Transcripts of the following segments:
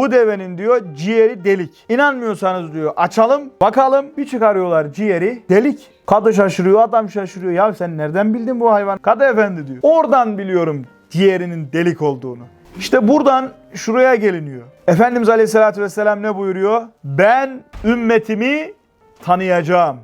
Bu devenin diyor ciğeri delik. İnanmıyorsanız diyor açalım bakalım. Bir çıkarıyorlar ciğeri delik. Kadı şaşırıyor adam şaşırıyor. Ya sen nereden bildin bu hayvan? Kadı efendi diyor. Oradan biliyorum ciğerinin delik olduğunu. İşte buradan şuraya geliniyor. Efendimiz Aleyhisselatü Vesselam ne buyuruyor? Ben ümmetimi tanıyacağım.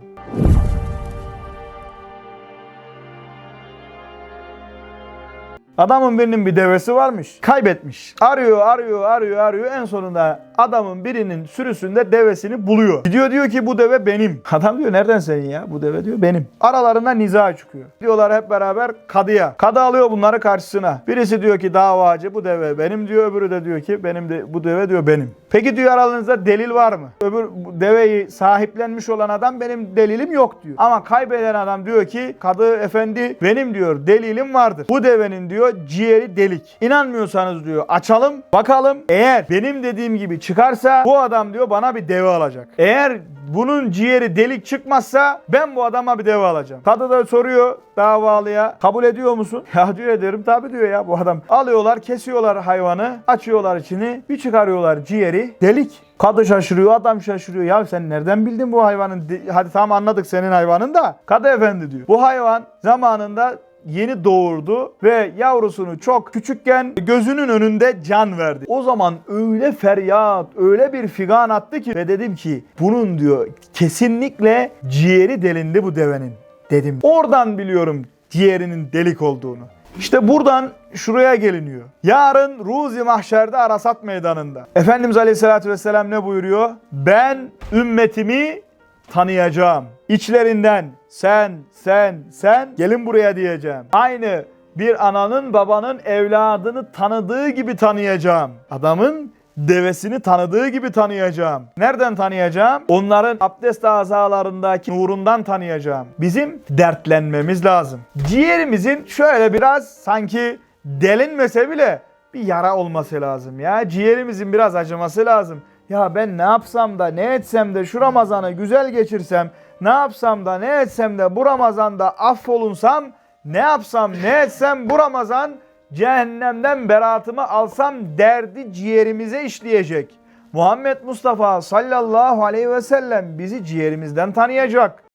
Adamın birinin bir devesi varmış. Kaybetmiş. Arıyor, arıyor, arıyor, arıyor. En sonunda adamın birinin sürüsünde devesini buluyor. Gidiyor diyor ki bu deve benim. Adam diyor nereden senin ya? Bu deve diyor benim. Aralarında niza çıkıyor. Diyorlar hep beraber kadıya. Kadı alıyor bunları karşısına. Birisi diyor ki davacı bu deve benim diyor. Öbürü de diyor ki benim de bu deve diyor benim. Peki diyor aralarınızda delil var mı? Öbür deveyi sahiplenmiş olan adam benim delilim yok diyor. Ama kaybeden adam diyor ki kadı efendi benim diyor delilim vardır. Bu devenin diyor ciğeri delik. İnanmıyorsanız diyor açalım bakalım. Eğer benim dediğim gibi çıkarsa bu adam diyor bana bir deve alacak. Eğer bunun ciğeri delik çıkmazsa ben bu adama bir deve alacağım. Kadı da soruyor davalıya kabul ediyor musun? Ya diyor ederim tabi diyor ya bu adam. Alıyorlar kesiyorlar hayvanı açıyorlar içini bir çıkarıyorlar ciğeri delik. Kadı şaşırıyor adam şaşırıyor. Ya sen nereden bildin bu hayvanın? Hadi tamam anladık senin hayvanın da. Kadı efendi diyor. Bu hayvan zamanında yeni doğurdu ve yavrusunu çok küçükken gözünün önünde can verdi. O zaman öyle feryat, öyle bir figan attı ki ve dedim ki bunun diyor kesinlikle ciğeri delindi bu devenin dedim. Oradan biliyorum ciğerinin delik olduğunu. İşte buradan şuraya geliniyor. Yarın Ruzi Mahşer'de Arasat Meydanı'nda. Efendimiz Aleyhisselatü Vesselam ne buyuruyor? Ben ümmetimi tanıyacağım. İçlerinden sen, sen, sen gelin buraya diyeceğim. Aynı bir ananın babanın evladını tanıdığı gibi tanıyacağım. Adamın devesini tanıdığı gibi tanıyacağım. Nereden tanıyacağım? Onların abdest azalarındaki nurundan tanıyacağım. Bizim dertlenmemiz lazım. Ciğerimizin şöyle biraz sanki delinmese bile bir yara olması lazım ya. Ciğerimizin biraz acıması lazım. Ya ben ne yapsam da ne etsem de şu Ramazan'ı güzel geçirsem, ne yapsam da ne etsem de bu Ramazan'da affolunsam, ne yapsam ne etsem bu Ramazan cehennemden beraatımı alsam derdi ciğerimize işleyecek. Muhammed Mustafa sallallahu aleyhi ve sellem bizi ciğerimizden tanıyacak.